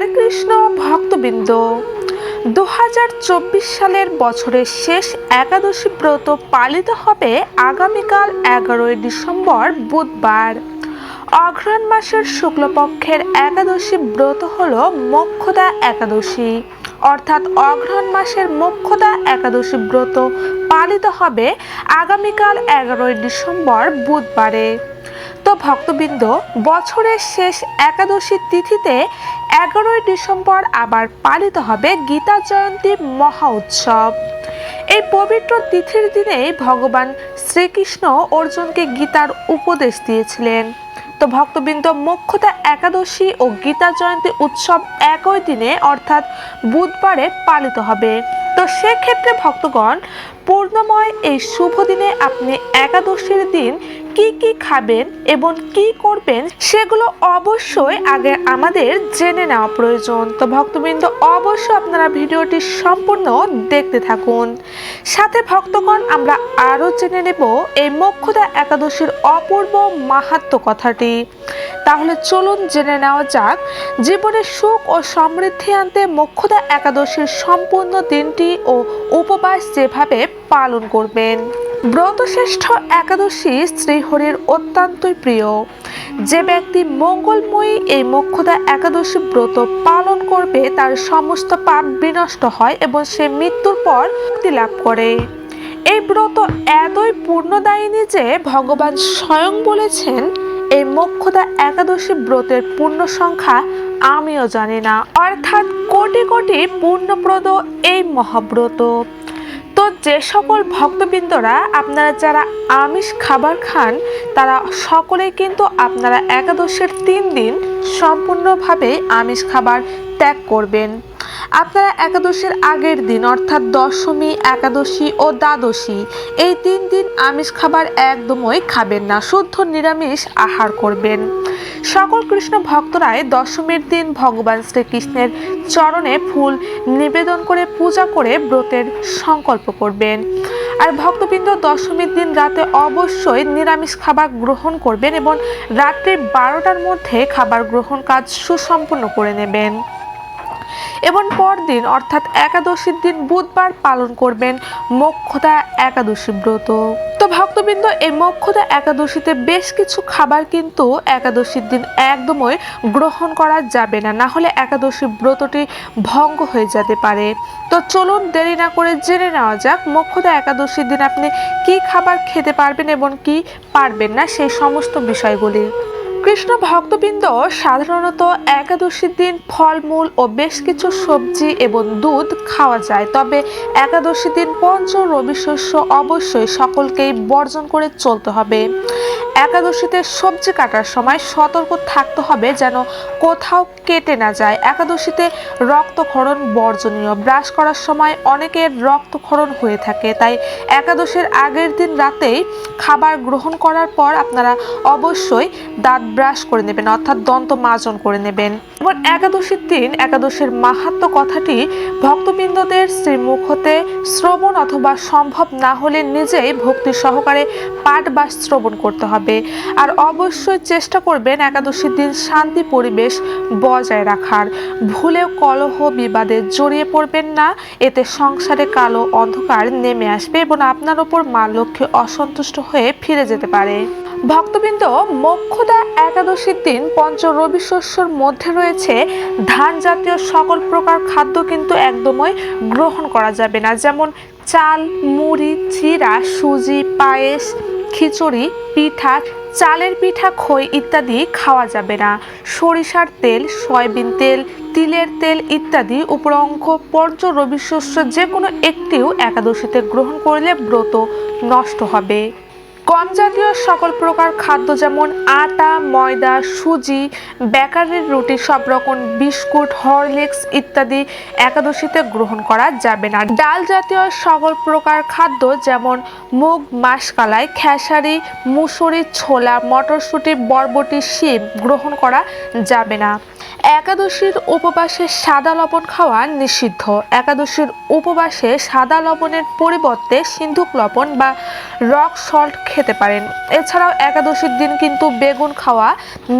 হরে কৃষ্ণ ভক্তবৃন্দ দু হাজার চব্বিশ সালের বছরের শেষ একাদশী ব্রত পালিত হবে আগামীকাল এগারোই ডিসেম্বর বুধবার। অঘ্রাণ মাসের শুক্লপক্ষের একাদশী ব্রত হল মোক্ষদা একাদশী। অর্থাৎ অঘ্রাণ মাসের মোক্ষদা একাদশী ব্রত পালিত হবে আগামীকাল এগারোই ডিসেম্বর বুধবারে। ভক্তবৃন্দ বছরের শেষ একাদশী তিথিতে এগারোই ডিসেম্বর আবার পালিত হবে গীতা জয়ন্তী মহা উৎসব। এই পবিত্র তিথির দিনেই ভগবান শ্রীকৃষ্ণ অর্জুনকে গীতার উপদেশ দিয়েছিলেন। তো ভক্তবৃন্দ মোক্ষতা একাদশী ও গীতা জয়ন্তী উৎসব একই দিনে, অর্থাৎ বুধবারে পালিত হবে। তো সেক্ষেত্রে ভক্তগণ, পূর্ণময় এই শুভ দিনে আপনি একাদশীর দিন কি কি খাবেন এবং কি করবেন সেগুলো অবশ্যই আগে আমাদের জেনে নেওয়া প্রয়োজন। তো ভক্তবৃন্দ, অবশ্যই আপনারা ভিডিওটি সম্পূর্ণ দেখতে থাকুন। সাথে ভক্তগণ, আমরা আরও জেনে নেব এই মোক্ষদা একাদশীর অপূর্ব মাহাত্ম কথাটি। তাহলে চলুন জেনে নেওয়া যাক, জীবনে সুখ ও সমৃদ্ধি আনতে মোক্ষদা একাদশীর সম্পূর্ণ দিনটি ও উপবাস যেভাবে পালন করবেন। ব্রতশ্রেষ্ঠ একাদশী শ্রীহরির অত্যন্তই প্রিয়। যে ব্যক্তি মঙ্গলময়ী এই মোক্ষদা একাদশী ব্রত পালন করবে, তার সমস্ত পাপ বিনষ্ট হয় এবং সে মৃত্যুর পর মুক্তি লাভ করে। এই ব্রত এতই পূর্ণদায়িনী যে ভগবান স্বয়ং বলেছেন এই মোক্ষদা একাদশী ব্রতের পূর্ণ সংখ্যা আমিও জানি না। অর্থাৎ কোটি কোটি পূর্ণপ্রদ এই মহাব্রত। তো যে সকল ভক্তবৃন্দরা আপনারা যারা আমিষ খাবার খান, তারা সকলেই কিন্তু আপনারা একাদশের তিন দিন সম্পূর্ণভাবে আমিষ খাবার ত্যাগ করবেন। আপনারা একাদশীর আগের দিন, অর্থাৎ দশমী, একাদশী ও দ্বাদশী, এই তিন দিন আমিষ খাবার একদমই খাবেন না, শুদ্ধ নিরামিষ আহার করবেন। সকল কৃষ্ণ ভক্তরায় দশমীর দিন ভগবান শ্রীকৃষ্ণের চরণে ফুল নিবেদন করে পূজা করে ব্রতের সংকল্প করবেন। আর ভক্তবৃন্দ, দশমীর দিন রাতে অবশ্যই নিরামিষ খাবার গ্রহণ করবেন এবং রাত্রে বারোটার মধ্যে খাবার গ্রহণ কাজ সুসম্পন্ন করে নেবেন। এবং পরদিন, অর্থাৎ একাদশীর দিন বুধবার পালন করবেন মোক্ষদা একাদশী ব্রত। তো ভক্তবৃন্দ, এই মোক্ষদা একাদশীতে বেশ কিছু খাবার কিন্তু একাদশীর দিন একদমই গ্রহণ করা যাবে না। না হলে একাদশী ব্রতটি ভঙ্গ হয়ে যেতে পারে। তো চলুন দেরি না করে জেনে নেওয়া যাক, মোক্ষদা একাদশীর দিন আপনি কি খাবার খেতে পারবেন এবং কি পারবেন না, সেই সমস্ত বিষয়গুলি। কৃষ্ণ ভক্তবৃন্দ সাধারণত একাদশীর দিন ফলমূল ও বেশ কিছু সবজি এবং দুধ খাওয়া যায়। তবে একাদশীর দিন পঞ্চ রবি শস্য অবশ্যই সকলকেই বর্জন করে চলতে হবে। একাদশীতে সবজি কাটার সময় সতর্ক থাকতে হবে যেন কোথাও কেটে না যায়। একাদশীতে রক্তক্ষরণ বর্জনীয়। ব্রাশ করার সময় অনেকের রক্তক্ষরণ হয়ে থাকে। তাই একাদশীর আগের দিন রাতেই খাবার গ্রহণ করার পর আপনারা অবশ্যই দাঁত ব্রাশ করে নেবেন, অর্থাৎ দন্ত মাজন করে নেবেন। এবং একাদশীর দিন, একাদশীর মাহাত্ম কথাটি ভক্তবৃন্দদের শ্রীমুখ হতে শ্রবণ অথবা সম্ভব না হলে নিজেই ভক্তি সহকারে পাঠ বা শ্রবণ করতে হবে। আর অবশ্যই চেষ্টা করবেন একাদশীর দিন শান্তি পরিবেশ বজায় রাখার। ভুলেও কলহ বিবাদে জড়িয়ে পড়বেন না, এতে সংসারে কালো অন্ধকার নেমে আসবে এবং আপনার ওপর মা লক্ষ্মী অসন্তুষ্ট হয়ে ফিরে যেতে পারে। ভক্তবৃন্দ, মোক্ষদা একাদশীর দিন পঞ্চ রবি শস্যর মধ্যে রয়েছে ধান জাতীয় সকল প্রকার খাদ্য কিন্তু একদমই গ্রহণ করা যাবে না। যেমন চাল, মুড়ি, চিরা, সুজি, পায়েস, খিচুড়ি, পিঠা, চালের পিঠা, খই ইত্যাদি খাওয়া যাবে না। সরিষার তেল, সয়াবিন তেল, তিলের তেল ইত্যাদি উপরঙ্ক পর্য রবি শস্য যে কোনো একটিও একাদশীতে গ্রহণ করলে ব্রত নষ্ট হবে। কম জাতীয় সকল প্রকার খাদ্য যেমন আটা, ময়দা, সুজি, বেকারির রুটি, সব রকম বিস্কুট, হরলিক্স ইত্যাদি একাদশীতে গ্রহণ করা যাবে না। ডাল জাতীয় সকল প্রকার খাদ্য যেমন মুগ, মাসকালাই, খেসারি, মুসুরি, ছোলা, মটরশুঁটি, বরবটি, শিম গ্রহণ করা যাবে না। একাদশীর উপবাসে সাদা লবণ খাওয়া নিষিদ্ধ। একাদশীর উপবাসে সাদা লবণের পরিবর্তে সিন্ধুক লবণ বা রক সল্ট খেতে পারেন। এছাড়াও একাদশীর দিন কিন্তু বেগুন খাওয়া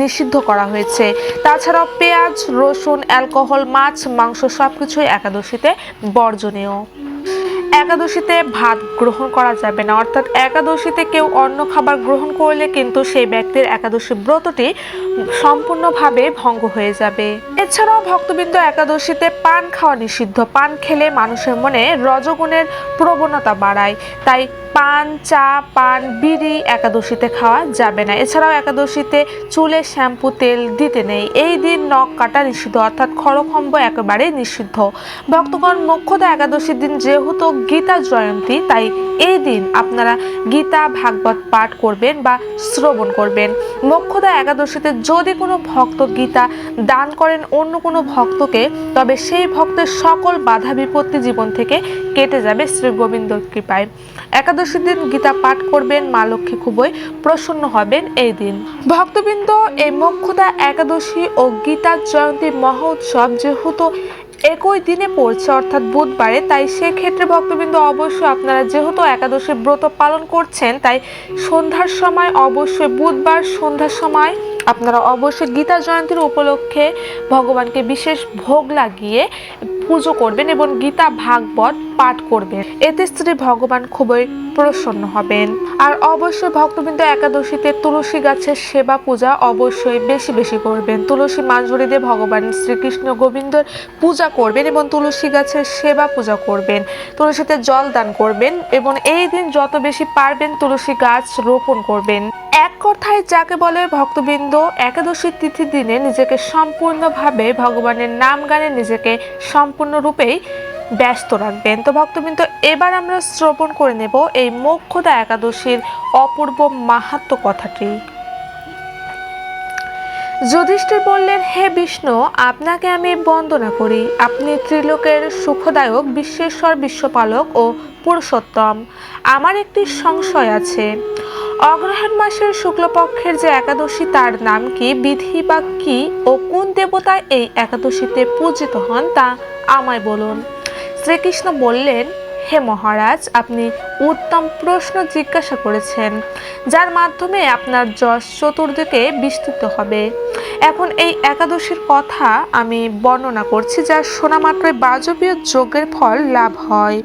নিষিদ্ধ করা হয়েছে। তাছাড়াও পেঁয়াজ, রসুন, অ্যালকোহল, মাছ, মাংস সব কিছুই একাদশীতে বর্জনীয়। একাদশীতে ভাত গ্রহণ করা যাবে না। অর্থাৎ একাদশীতে কেউ অন্য খাবার গ্রহণ করলে কিন্তু সেই ব্যক্তির একাদশী ব্রতটি সম্পূর্ণভাবে ভঙ্গ হয়ে যাবে। এছাড়াও ভক্তবৃন্দ একাদশীতে পান খাওয়া নিষিদ্ধ। পান খেলে মানুষের মনে রজগুণের প্রবণতা বাড়ায়। তাই পান, চা, পান, বিড়ি একাদশীতে খাওয়া যাবে না। এছাড়াও একাদশীতে চুলে শ্যাম্পু, তেল দিতে নেই। এই দিন নখ কাটা নিষিদ্ধ, অর্থাৎ খড়খম্ব একেবারে নিষিদ্ধ। ভক্তগণ মোক্ষদা একাদশীর দিন যেহেতু গীতা জয়ন্তী, তাই এই দিন আপনারা গীতা, ভাগবত পাঠ করবেন বা শ্রবণ করবেন। মোক্ষদা একাদশীতে যদি কোনো ভক্ত গীতা দান করেন অন্য কোনো ভক্তকে, তবে সেই ভক্তের সকল বাধা বিপত্তি জীবন থেকে কেটে যাবে শ্রী গোবিন্দর কৃপায় একাদশীর দিন গীতা পাঠ করবেন, মা লক্ষ্মী খুবই প্রসন্ন হবেন এই দিন। ভক্তবৃন্দ, এই মোক্ষদা একাদশী ও গীতা জয়ন্তী মহোৎসব যেহেতু একই দিনে পড়ছে, অর্থাৎ বুধবারে, তাই সেক্ষেত্রে ভক্তবৃন্দ অবশ্যই আপনারা যেহেতু একাদশী ব্রত পালন করছেন, তাই সন্ধ্যার সময় অবশ্যই বুধবার সন্ধ্যার সময় আপনারা অবশ্যই গীতা জয়ন্তীর উপলক্ষে ভগবানকে বিশেষ ভোগ লাগিয়ে পুজো করবেন এবং গীতা ভাগবত পাঠ করবেন। এতে শ্রী ভগবান খুবই প্রসন্ন হবেন। আর অবশ্যই ভক্তবৃন্দ একাদশীতে তুলসী গাছের সেবা পূজা অবশ্যই বেশি বেশি করবেন। তুলসী মাঞ্জুরি দিয়ে ভগবান শ্রীকৃষ্ণ গোবিন্দর পূজা করবেন এবং তুলসী গাছের সেবা পূজা করবেন। তুলসীতে জল দান করবেন এবং এই দিন যত বেশি পারবেন তুলসী গাছ রোপণ করবেন। কথায় যাকে বলে ভক্তবৃন্দ একাদশীর তিথির দিনে নিজেকে সম্পূর্ণভাবে ভগবানের নাম গানে নিজেকে সম্পূর্ণরূপেই ব্যস্ত রাখবেন। তো ভক্তবৃন্দ, এবার আমরা শ্রবণ করে নেব এই মোক্ষদা একাদশীর অপূর্ব মাহাত্ম কথাটি। যুধিষ্ঠির বললেন, হে বিষ্ণু, আপনাকে আমি বন্দনা করি। আপনি ত্রিলোকের সুখদায়ক, বিশ্বেশ্বর, বিশ্বপালক ও পুরুষোত্তম। আমার একটি সংশয় আছে। অগ্রহায়ণ মাসের শুক্লপক্ষের যে একাদশী, তার নাম কি? বিধি বা কি? ও কোন দেবতায় এই একাদশীতে পূজিত হন তা আমায় বলুন। শ্রীকৃষ্ণ বললেন, হে মহারাজ, আপনি উত্তম প্রশ্ন জিজ্ঞাসা করেছেন, যার মাধ্যমে আপনার যশ চতুর্দিকে বিস্তৃত হবে। এখন এই একাদশীর কথা আমি বর্ণনা করছি, যা শোনা মাত্রই বাজবীয় যজ্ঞের ফল লাভ হয়।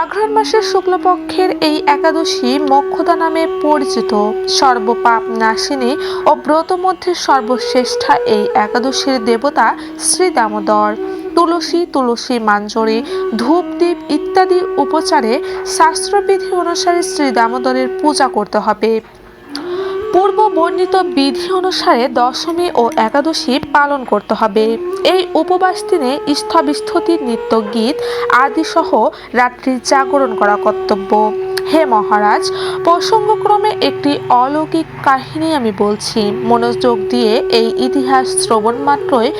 অঘ্রাণ মাসের শুক্লপক্ষের এই একাদশী মক্ষদা নামে পরিচিত। সর্বপাপ নাশিনী ও ব্রত মধ্যে সর্বশ্রেষ্ঠা এই একাদশীর দেবতা শ্রী দামোদর। তুলসী তুলসী মাঞ্জরি ধূপদ্বীপ ইত্যাদি উপচারে শাস্ত্রবিধি অনুসারে শ্রী দামোদরের পূজা করতে হবে। পূর্ব বর্ণিত বিধি অনুসারে দশমী ও একাদশী পালন করতে হবে। এই উপবাস দিনে স্থবিস্থতি নৃত্য গীত আদিসহ রাত্রির রাত্রি জাগরণ করা কর্তব্য। হে মহারাজ, প্রসঙ্গক্রমে একটি অলৌকিক কাহিনী আমি বলছি। মনোযোগ দিয়ে এই ইতিহাস শ্রবণ মাত্রই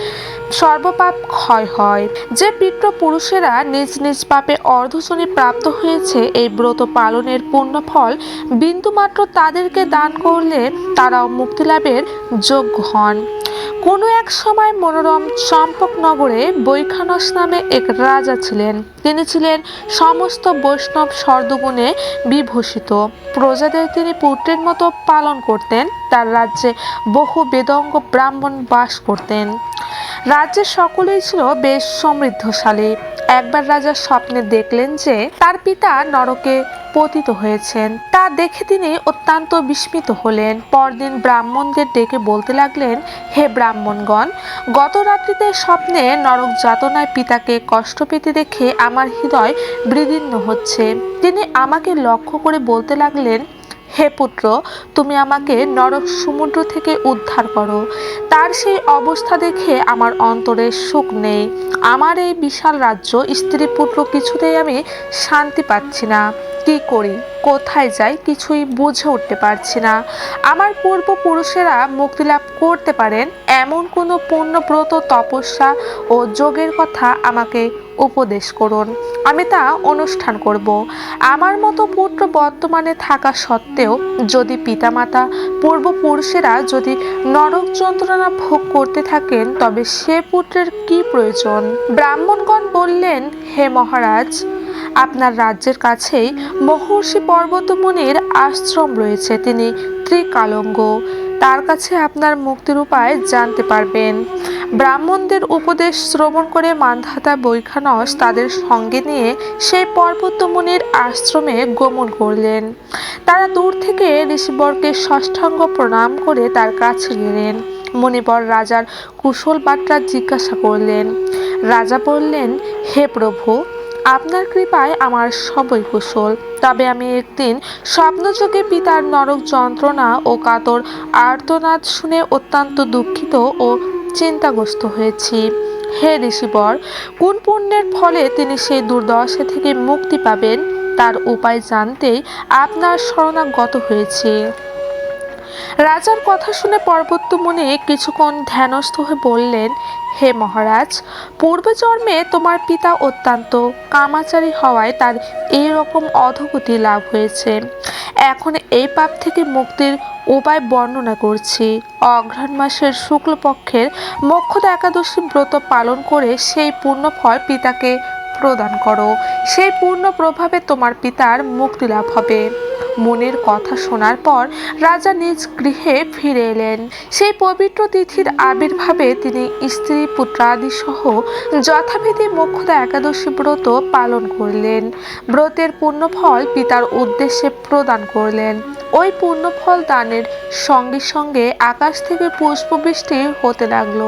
সর্বপাপ ক্ষয় হয়। যে পিতৃ পুরুষেরা নিজ নিজ পাপে অর্ধশনি প্রাপ্ত হয়েছে, এই ব্রত পালনের পূর্ণ পুণ্যফল বিন্দুমাত্র তাদেরকে দান করলে তারাও মুক্তিলাভের যোগ্য হন। কোনো এক সময় মনোরম চম্পকনগরে বৈখানস নামে এক রাজা ছিলেন। তিনি ছিলেন সমস্ত বৈষ্ণব সর্দগুণে বিভূষিত। প্রজাদের তিনি পুত্রের মতো পালন করতেন, তার রাজ্যে বহু বেদঙ্গ ব্রাহ্মণ বাস করতেন। রাজ্যের সকলেই ছিল বেশ সমৃদ্ধশালী। একবার রাজা স্বপ্নে দেখলেন যে তার পিতা নরকে পতিত হয়েছেন। তা দেখে তিনি অত্যন্ত বিস্মিত হলেন। পরদিন ব্রাহ্মণদের ডেকে বলতে লাগলেন, হে ব্রাহ্মণগণ, গত রাত্রিতে স্বপ্নে নরক যাতনায় পিতাকে কষ্ট পেতে দেখে আমার হৃদয় বৃদীর্ণ হচ্ছে। তিনি আমাকে লক্ষ্য করে বলতে লাগলেন হে পুত্র, তুমি আমাকে নরক সমুদ্র থেকে উদ্ধার করো। তার সেই অবস্থা দেখে আমার অন্তরে সুখ নেই। আমার এই বিশাল রাজ্য স্ত্রী পুত্র কিছুতেই আমি শান্তি পাচ্ছি না। কি করি? কোথায় যাই কিছুই বুঝে উঠতে পারছি না। আমার পূর্বপুরুষেরা মুক্তি লাভ করতে পারেন এমন কোনো পূর্ণব্রত তপস্যা ও যোগের কথা আমাকে উপদেশ করুন। আমি তা অনুষ্ঠান করব। আমার মতো পুত্র বর্তমানে থাকা সত্ত্বেও যদি পিতামাতা, পূর্বপুরুষেরা যদি নরক যন্ত্রণা ভোগ করতে থাকেন, তবে সে পুত্রের কি প্রয়োজন? ব্রাহ্মণগণ বললেন, হে মহারাজ আপনার রাজ্যের কাছেই মহর্ষি পর্বতমুনির আশ্রম রয়েছে, তিনি ত্রিকালঙ্গ। তার কাছে আপনার মুক্তির উপায় জানতে পারবেন। ব্রাহ্মণদের উপদেশ শ্রবণ করে মান্ধাতা বৈখানস তাদের সঙ্গে নিয়ে সেই পর্বতমুনির আশ্রমে গমন করলেন। তারা দূর থেকে ঋষিবরকে ষষ্ঠাঙ্গ প্রণাম করে তার কাছে গেলেন। মণিবর রাজার কুশল বার্তা জিজ্ঞাসা করলেন। রাজা বললেন, হে প্রভু আপনার কৃপায় আমার সবই কুশল। তবে আমি একদিন স্বপ্নযোগে পিতার নরক যন্ত্রণা ও কাতর আর্তনাদ শুনে অত্যন্ত দুঃখিত ও চিন্তাগ্রস্ত হয়েছি। হে ঋষিবর, কোন পুণ্যের ফলে তিনি সেই দুর্দশা থেকে মুক্তি পাবেন? তার উপায় জানতেই আপনার শরণাগত হয়েছে। রাজার কথা শুনে পর্বতমুনি কিছুক্ষণ ধ্যানস্থ হয়ে বললেন, হে মহারাজ পূর্বজন্মে তোমার পিতা অত্যন্ত কামাচারী হওয়ায় তার এই রকম অধগতি লাভ হয়েছে। এখন এই পাপ থেকে মুক্তির উপায় বর্ণনা করছি। অঘ্রাণ মাসের শুক্লপক্ষের মোক্ষদা একাদশী ব্রত পালন করে সেই পুণ্যফল পিতাকে প্রদান করো। সেই পূর্ণ প্রভাবে তোমার পিতার মুক্তি লাভ হবে। মনের কথা শোনার পর রাজা নিজ গৃহে ফিরে এলেন। সেই পবিত্র তিথির আবির্ভাবে তিনি স্ত্রী পুত্রাদি সহ যথাবিধি মোক্ষদা একাদশী ব্রত পালন করলেন। ব্রতের পুণ্যফল পিতার উদ্দেশ্যে প্রদান করলেন। ওই পুণ্যফল দানের সঙ্গে সঙ্গে আকাশ থেকে পুষ্পবৃষ্টি হতে লাগল।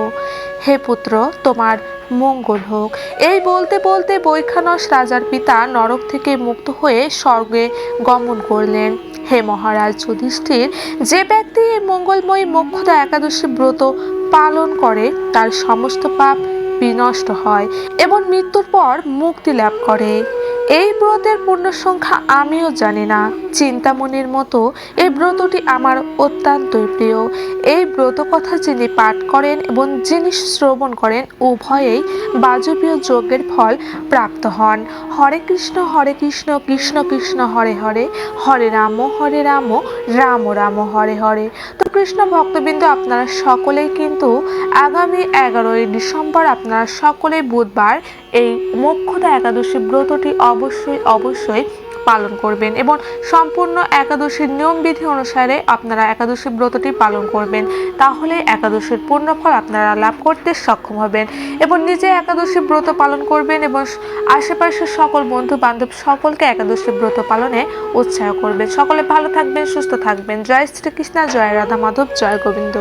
হে পুত্র, তোমার মঙ্গল হোক। এই বলতে বলতে বৈখানস রাজার পিতা নরক থেকে মুক্ত হয়ে স্বর্গে গমন করলেন। হে মহারাজ যুধিষ্ঠির, যে ব্যক্তি এই মঙ্গলময়ী মোক্ষদা একাদশী ব্রত পালন করে, তার সমস্ত পাপ বিনষ্ট হয় এবং মৃত্যুর পর মুক্তি লাভ করে। এই ব্রতের পূর্ণ সংখ্যা আমিও জানি না। চিন্তামণির মতো এই ব্রতটি আমার অত্যন্তই প্রিয়। এই ব্রত কথা যিনি পাঠ করেন এবং যিনি শ্রবণ করেন, উভয়েই বাজপীয় যজ্ঞের ফল প্রাপ্ত হন। হরে কৃষ্ণ হরে কৃষ্ণ কৃষ্ণ কৃষ্ণ, হরে হরে। হরে রাম হরে রাম রাম রাম, হরে হরে। তো কৃষ্ণ ভক্তবৃন্দ, আপনারা সকলেই কিন্তু আগামী এগারোই ডিসেম্বর আপনারা সকলেই বুধবার এই মোক্ষদা একাদশী ব্রতটি অবশ্যই অবশ্যই পালন করবেন এবং সম্পূর্ণ একাদশীর নিয়মবিধি অনুসারে আপনারা একাদশী ব্রতটি পালন করবেন। তাহলে একাদশীর পূর্ণফল আপনারা লাভ করতে সক্ষম হবেন এবং নিজে একাদশী ব্রত পালন করবেন এবং আশেপাশের সকল বন্ধু বান্ধব সকলকে একাদশী ব্রত পালনে উৎসাহ করবেন। সকলে ভালো থাকবেন, সুস্থ থাকবেন। জয় শ্রীকৃষ্ণ, জয় রাধা মাধব, জয় গোবিন্দ।